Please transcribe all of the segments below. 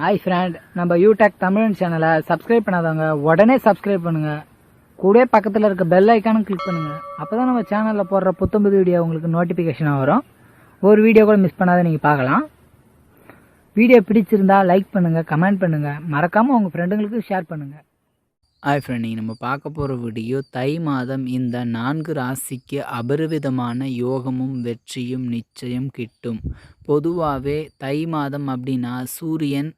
Hi friend நம்ம யூடெக் தமிழ் சேனலை subscribe பண்ணாதவங்க உடனே சப்ஸ்கிரைப் பண்ணுங்க. கூட பக்கத்தில் இருக்க பெல் ஐக்கானும் கிளிக் பண்ணுங்க. அப்பதான் நம்ம சேனலில் போடுற புத்தம்புது வீடியோ உங்களுக்கு நோட்டிஃபிகேஷனாக வரும். ஒரு வீடியோ கூட மிஸ் பண்ணாத நீங்கள் பார்க்கலாம். வீடியோ பிடிச்சிருந்தா லைக் பண்ணுங்கள் கமெண்ட் பண்ணுங்கள் மறக்காமல் உங்கள் ஃப்ரெண்டுங்களுக்கு ஷேர் பண்ணுங்கள் ஹாய் ஃப்ரெண்ட் நீங்கள் நம்ம பார்க்க போகிற வீடியோ தை மாதம் இந்த நான்கு ராசிக்கு அபரிவிதமான யோகமும் வெற்றியும் நிச்சயம் கிட்டும். பொதுவாகவே தை மாதம் அப்படின்னா சூரியன்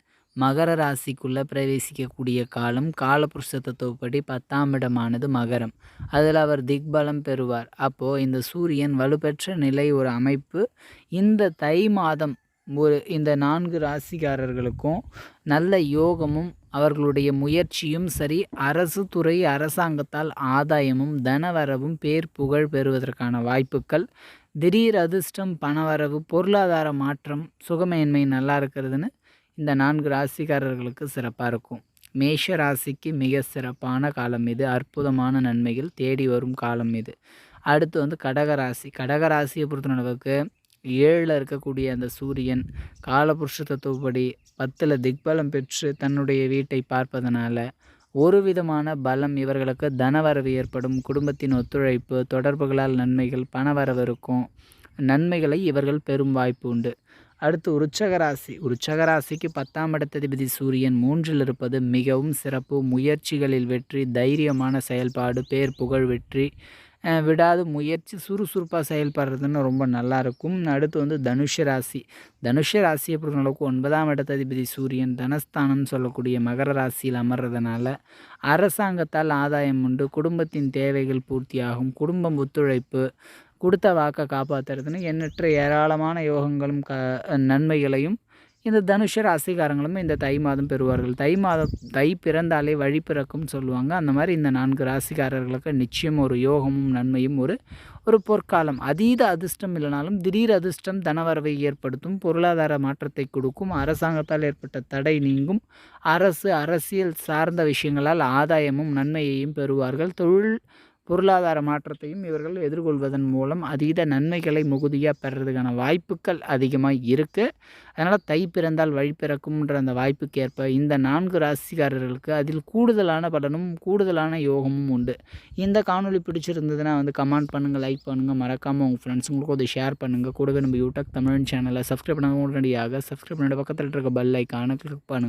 மகர ராசிக்குள்ளே பிரவேசிக்கக்கூடிய காலம் காலபுருஷ தத்துவப்படி பத்தாம் இடமானது மகரம். அதில் அவர் திக்பலம் பெறுவார். அப்போது இந்த சூரியன் வலுப்பெற்ற நிலை ஒரு அமைப்பு. இந்த தை மாதம் ஒரு இந்த நான்கு ராசிக்காரர்களுக்கும் நல்ல யோகமும் அவர்களுடைய முயற்சியும் சரி அரசு துறை அரசாங்கத்தால் ஆதாயமும் தனவரவும் பேர் புகழ் பெறுவதற்கான வாய்ப்புகள். திடீர் அதிர்ஷ்டம் பணவரவு பொருளாதார மாற்றம் சுகமேன்மை நல்லா இருக்கிறதுன்னு இந்த நான்கு ராசிக்காரர்களுக்கு சிறப்பாக இருக்கும். மேஷ ராசிக்கு மிக சிறப்பான காலம் இது. அற்புதமான நன்மைகள் தேடி வரும் காலம் இது. அடுத்து வந்து கடகராசி கடகராசியை பொறுத்தளவுக்கு ஏழில் இருக்கக்கூடிய அந்த சூரியன் காலபுருஷ தத்துவப்படி பத்தில் திக்பலம் பெற்று தன்னுடைய வீட்டை பார்ப்பதனால ஒரு விதமான பலம் இவர்களுக்கு தனவரவு ஏற்படும். குடும்பத்தின் ஒத்துழைப்பு தொடர்புகளால் நன்மைகள் பணவரவு இருக்கும். நன்மைகளை இவர்கள் பெரும் வாய்ப்பு உண்டு. அடுத்து உருச்சகராசி. உருச்சகராசிக்கு பத்தாம் இடத்ததிபதி சூரியன் மூன்றில் இருப்பது மிகவும் சிறப்பு. முயற்சிகளில் வெற்றி தைரியமான செயல்பாடு பேர் புகழ் வெற்றி விடாது முயற்சி சுறுசுறுப்பாக செயல்படுறதுன்னு ரொம்ப நல்லாயிருக்கும் அடுத்து வந்து தனுஷ ராசி. தனுஷ ராசியை பொறுத்தளவுக்கு ஒன்பதாம் இடத்ததிபதி சூரியன் தனஸ்தானம் சொல்லக்கூடிய மகர ராசியில் அமர்றதுனால அரசாங்கத்தால் ஆதாயம் உண்டு. குடும்பத்தின் தேவைகள் பூர்த்தியாகும். குடும்பம் ஒத்துழைப்பு கொடுத்த வாக்கை காப்பாற்றுறதுன்னு எண்ணற்ற ஏராளமான யோகங்களும் க நன்மைகளையும் இந்த தனுஷ ராசிக்காரங்களும் இந்த தை மாதம் பெறுவார்கள். தை மாதம் தை பிறந்தாலே வழி பிறக்கும்னு சொல்லுவாங்க. அந்த மாதிரி இந்த நான்கு ராசிக்காரர்களுக்கு நிச்சயம் ஒரு யோகமும் நன்மையும் ஒரு ஒரு பொற்காலம். அதீத அதிர்ஷ்டம் இல்லைனாலும் திடீர் அதிர்ஷ்டம் தனவரவை ஏற்படுத்தும் பொருளாதார மாற்றத்தை கொடுக்கும் அரசாங்கத்தால் ஏற்பட்ட தடை நீங்கும் அரசு அரசியல் சார்ந்த விஷயங்களால் ஆதாயமும் நன்மையையும் பெறுவார்கள். தொழில் பொருளாதார மாற்றத்தையும் இவர்கள் எதிர்கொள்வதன் மூலம் அதீத நன்மைகளை மிகுதியாக பெறதுக்கான வாய்ப்புகள் அதிகமாக இருக்குது அதனால் தை பிறந்தால் வழி பிறக்கும்ன்ற அந்த வாய்ப்புக்கு ஏற்ப இந்த நான்கு ராசிக்காரர்களுக்கு அதில் கூடுதலான பலனும் கூடுதலான யோகமும் உண்டு. இந்த காணொளி பிடிச்சிருந்ததுன்னா வந்து கமெண்ட் பண்ணுங்கள் லைக் பண்ணுங்கள் மறக்காமல் உங்கள் ஃப்ரெண்ட்ஸுங்களுக்கும் அதை ஷேர் பண்ணுங்கள் கூடவே நம்ம யூடியூப் தமிழ் சேனலை சப்ஸ்கிரைப் பண்ணாமல் உடனடியாக சப்ஸ்கிரைப் பண்ணிட்டு பக்கத்தில் இருக்க பெல் ஐக்கானை கிளிக் பண்ணுங்கள்